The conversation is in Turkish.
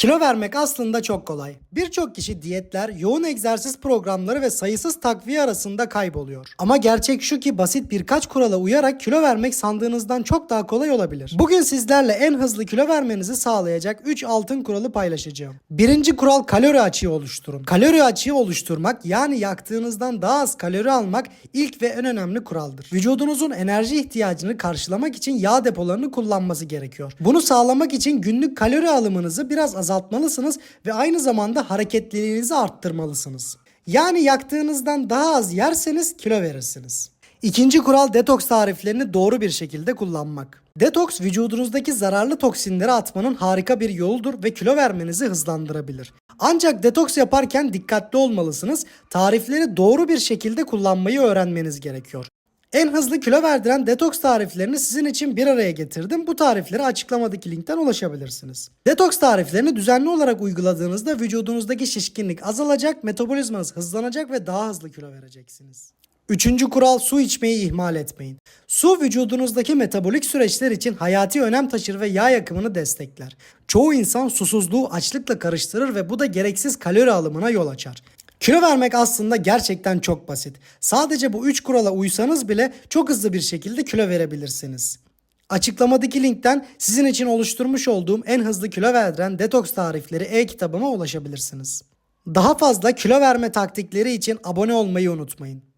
Kilo vermek aslında çok kolay. Birçok kişi diyetler, yoğun egzersiz programları ve sayısız takviye arasında kayboluyor. Ama gerçek şu ki basit birkaç kurala uyarak kilo vermek sandığınızdan çok daha kolay olabilir. Bugün sizlerle en hızlı kilo vermenizi sağlayacak 3 altın kuralı paylaşacağım. Birinci kural kalori açığı oluşturun. Kalori açığı oluşturmak yani yaktığınızdan daha az kalori almak ilk ve en önemli kuraldır. Vücudunuzun enerji ihtiyacını karşılamak için yağ depolarını kullanması gerekiyor. Bunu sağlamak için günlük kalori alımınızı biraz azaltmalısınız ve aynı zamanda hareketliliğinizi arttırmalısınız. Yani yaktığınızdan daha az yerseniz kilo verirsiniz. İkinci kural detoks tariflerini doğru bir şekilde kullanmak. Detoks vücudunuzdaki zararlı toksinleri atmanın harika bir yoludur ve kilo vermenizi hızlandırabilir. Ancak detoks yaparken dikkatli olmalısınız. Tarifleri doğru bir şekilde kullanmayı öğrenmeniz gerekiyor. En hızlı kilo verdiren detoks tariflerini sizin için bir araya getirdim. Bu tarifleri açıklamadaki linkten ulaşabilirsiniz. Detoks tariflerini düzenli olarak uyguladığınızda vücudunuzdaki şişkinlik azalacak, metabolizmanız hızlanacak ve daha hızlı kilo vereceksiniz. Üçüncü kural su içmeyi ihmal etmeyin. Su vücudunuzdaki metabolik süreçler için hayati önem taşır ve yağ yakımını destekler. Çoğu insan susuzluğu açlıkla karıştırır ve bu da gereksiz kalori alımına yol açar. Kilo vermek aslında gerçekten çok basit. Sadece bu 3 kurala uysanız bile çok hızlı bir şekilde kilo verebilirsiniz. Açıklamadaki linkten sizin için oluşturmuş olduğum en hızlı kilo verdiren detoks tarifleri e-kitabıma ulaşabilirsiniz. Daha fazla kilo verme taktikleri için abone olmayı unutmayın.